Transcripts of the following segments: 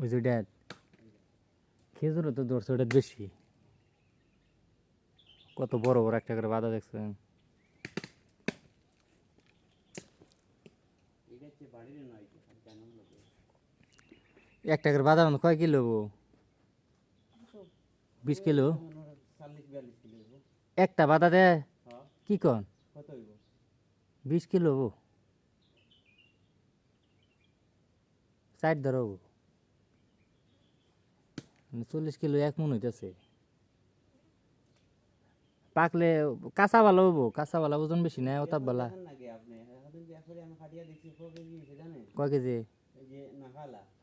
ওই যে ড্যাড খেজুরও তো ধরছে, ওটা বেশি কত বড় বড় একটা করে বাধা দেখছেন। একটা করে বাদাম কয় কিলো বিশ কিলো? মনে একটা বাধা দে। কি কন? বিশ কিলো ষাট ধর মানে চল্লিশ কিলো এক মন হইতেছে। পাকলে কাঁচা ভালো হব কাঁচা ভালো ওজন বেশি না ওতাপ বালা। কয় কেজি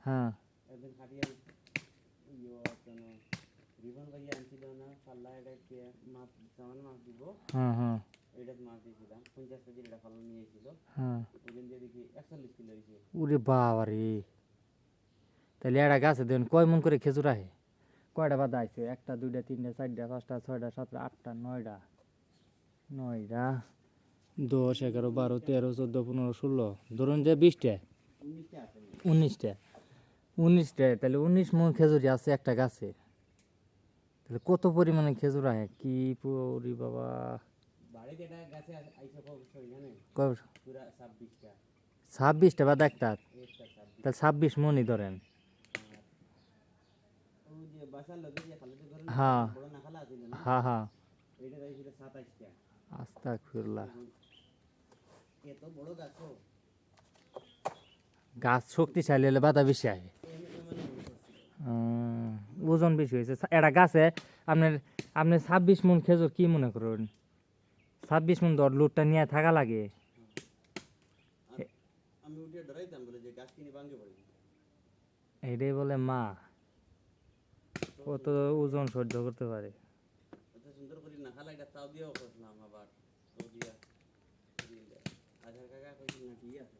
হ্যাঁ। একদিন খাটিয়া কেন রিবন ভাইয়া আনছিল না পাল্লা এটা কে মাছ দিব। হ্যাঁ হ্যাঁ। এটা এটা হ্যাঁ। উরে বাবা রে তাহলে একটা গাছে দেন কয় মন করে খেজুর আহে? কয়টা বাদা আইছে? একটা, দুইটা, তিনটা, চারটা, পাঁচটা, ছয়টা, সাতটা, আটটা, নয়টা। নয়টা, দশ, এগারো, বারো, তেরো, চোদ্দ, পনেরো, ষোলো, ধরুন যে বিশটা। উনিশটা। আছে উনিশটা, তাহলে উনিশ মন খেজুরি আছে একটা গাছে। তাহলে কত পরিমাণে খেজুর আহে? কি পরি বাবা? ছাব্বিশটা একটা একটা। তাহলে ছাব্বিশ মনই ধরেন ওই যে বাসার লোকে যে খালাতে ধরেন হ্যাঁ। হ্যাঁ হ্যাঁ। এত বড় গাছ গাছ শক্তিশালী হলে বাধা বেশি। উম, ওজন বেশি হয়েছে। এটা গাছে আপনার আপনি ছাব্বিশ মন খেজুর কি মনে করুন? ছাব্বিশ মন দর লোডটা নিয়ে থাকা লাগে। এটাই বলে মা। কত ওজন সহ্য করতে পারে? সুন্দর করে নাখালা এটা তাও দিয়েও করলাম আবার আধার কাকা কইছিল না ঠিক আছে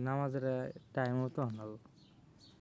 নামাজের টাইম মতো হলো